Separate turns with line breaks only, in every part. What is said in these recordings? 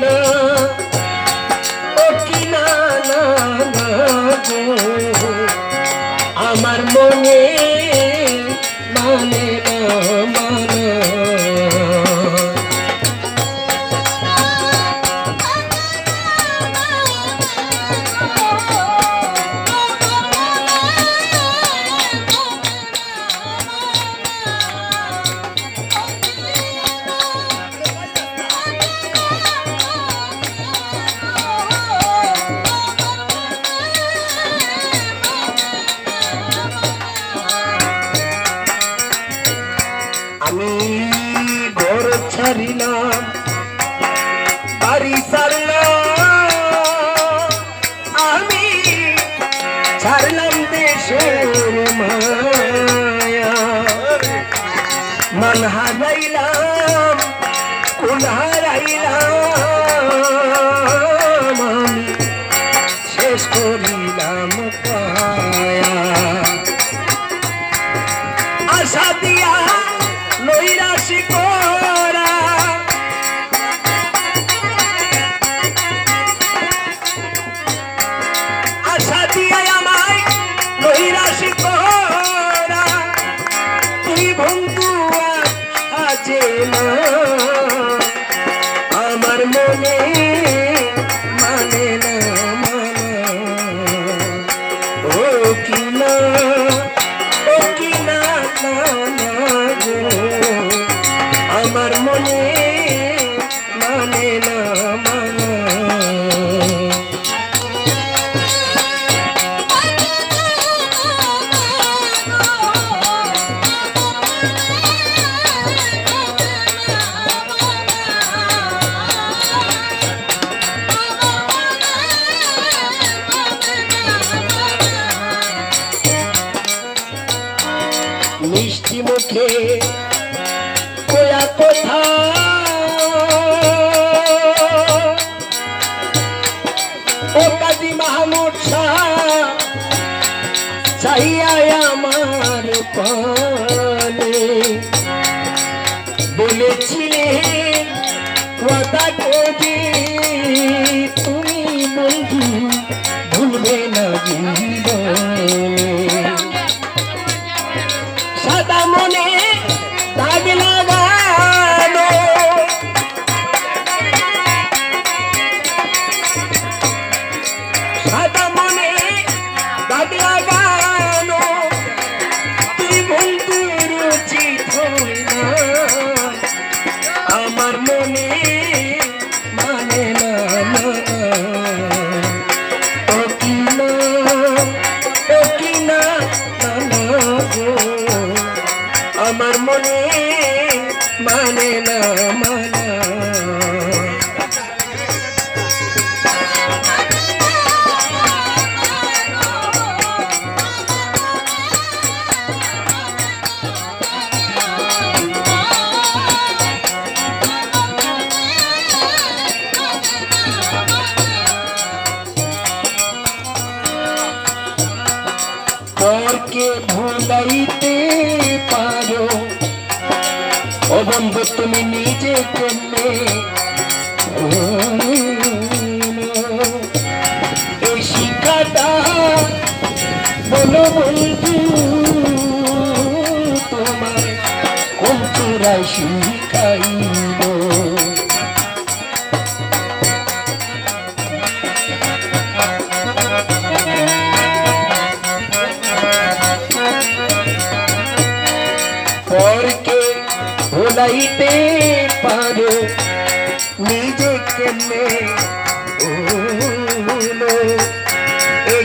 না ও কি না না না ঘর ছাড়িলাম বাড়ি ছাড়লাম। আমি ছাড়লাম দেশের মায়া। মন হারাইলাম কোন হারাইলাম। আমি শেষ করিলাম আমার মনে মানে মানে মিষ্টি মুখে, কোয়া কথা? ও কাজী মাহমুদ শাহ চাইয়া আমার পানে। বলেছিলেন, কথা কোজি তুমি বন্ধু ভুলবে না জীবনে সাদা মনে মানে না পরকে ভুলাইতে বন্ধু তুমি নিজে কেমনে এই শিক্ষাটা বলো বন্ধু তোমার কোন চূড়ায় শিখাইব? ভুলাইতে পারো নিজে কেমনে এই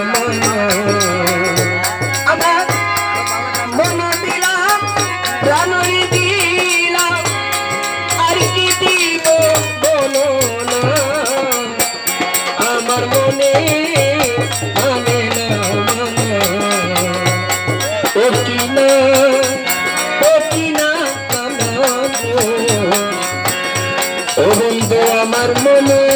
ও বন্ধু আমার মনে